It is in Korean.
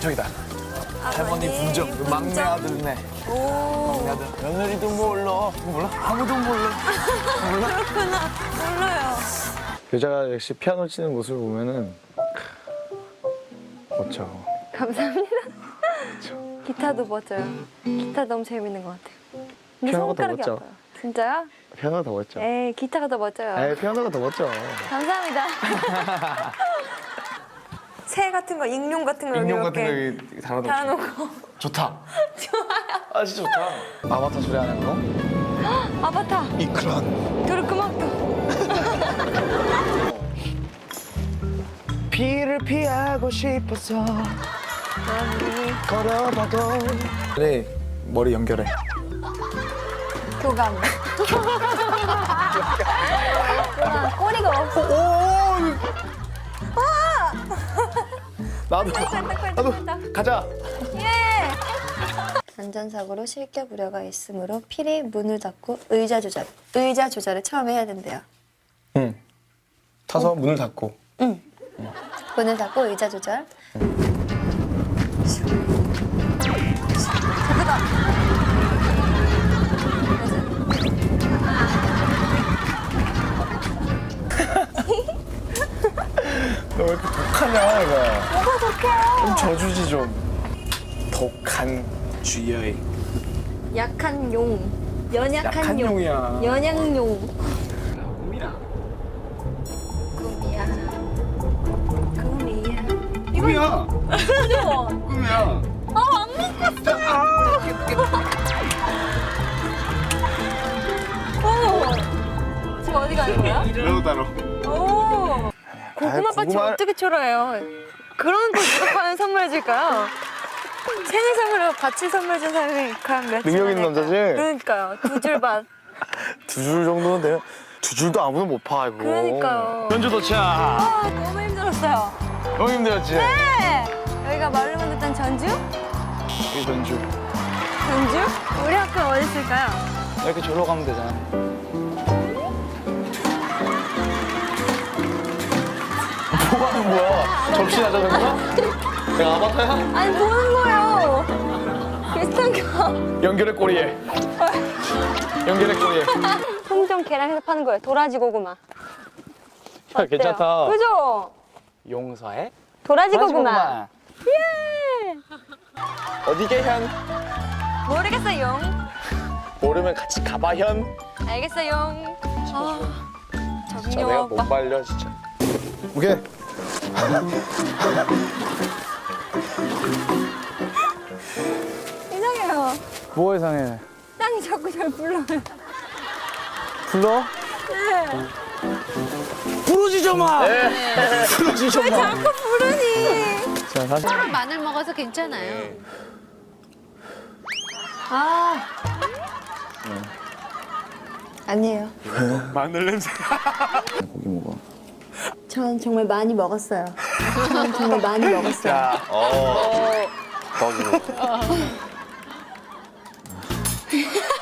저기다. 할머니 분정. 그 막내 아들네. 오, 막내 아들. 며느리도 몰라. 몰라? 아무도 몰라. 몰라? 그렇구나. 몰라요. 여자가 역시 피아노 치는 모습을 보면은 멋져. 감사합니다. 기타도 멋져요. 기타 너무 재밌는 것 같아요. 근데 피아노가 더 손가락이 멋져. 아파요. 진짜요? 피아노가 더 멋져. 에이, 기타가 더 멋져요. 에이, 피아노가 더 멋져. 감사합니다. 새 같은 거, 익룡 같은 거 인형 이렇게 같은 거 여기 달아놓고. 달아놓고. 좋다. 좋아요. 아 진짜 좋다. 아바타 소리 하는 거? 아바타. 이크란. 도르크막도. 비를 피하고 싶어서 걸어봐도. 네 머리 연결해. 교감. 나도 나도 가자. 예! 안전사고로 실격 우려가 있으므로 필히 문을 닫고 의자 조절. 의자 조절을 처음 해야 된대요. 응. 타서 문을 닫고. 응. 문을 닫고 의자 조절. 잠 독하냐 이거. 뭐가 독해요? 좀 져주지 좀. 독한 쥐의. 약한 용. 연약한 약한 용. 용이야. 연약용. 꿈이야. 꿈이야. 꿈이야. 꿈이야. 그죠? 꿈이야. 아, 안 먹었어요. 오. 지금 어디 가는 거야? 이러고 따로. 오. 고구마 밭이 고구마를- 어떻게 초라해요? 그런 거 누가 과연 선물해 줄까요? 생일 선물로 밭을 선물해 준 사람이 과연 몇 능력 있는 남자지? 그러니까요. 두 줄 밭. 두 줄 정도는 돼요. 두 줄도 아무도 못 파, 이거. 그러니까요. 전주 도착. 아, 너무 힘들었어요. 너무 힘들었지? 네. 여기가 말로만 듣던 전주? 이 전주. 전주? 우리 학교 어디 있을까요? 이렇게 졸로 가면 되잖아. 뭐 하는 거야? 접신하자는 거야? 내가 아바타야? 아니 보는 거예요. 비슷한 거. 연결의 꼬리에. 연결의 꼬리에. 송정 계량해서 파는 거예요. 도라지 고구마. 야, 괜찮다. 그죠? 용서해? 도라지 고구마. 예. 어디게 현? 모르겠어요. 모르면 같이 가봐 현. 알겠어요. 아, 자, 적응력 내가 못 오빠. 말려 진짜. 오케이. 이상해요. 뭐 이상해? 땅이 자꾸 잘 불러요. 불러? 네. 부러지지 마. 부러지지 왜 마. 자꾸 부르니? 자, 사실 서로 마늘 먹어서 괜찮아요. 아. 아니에요. 마늘 냄새. 고기 먹어. 전 정말 많이 먹었어요. 전 정말 많이 먹었어요. 자, 어. 거기.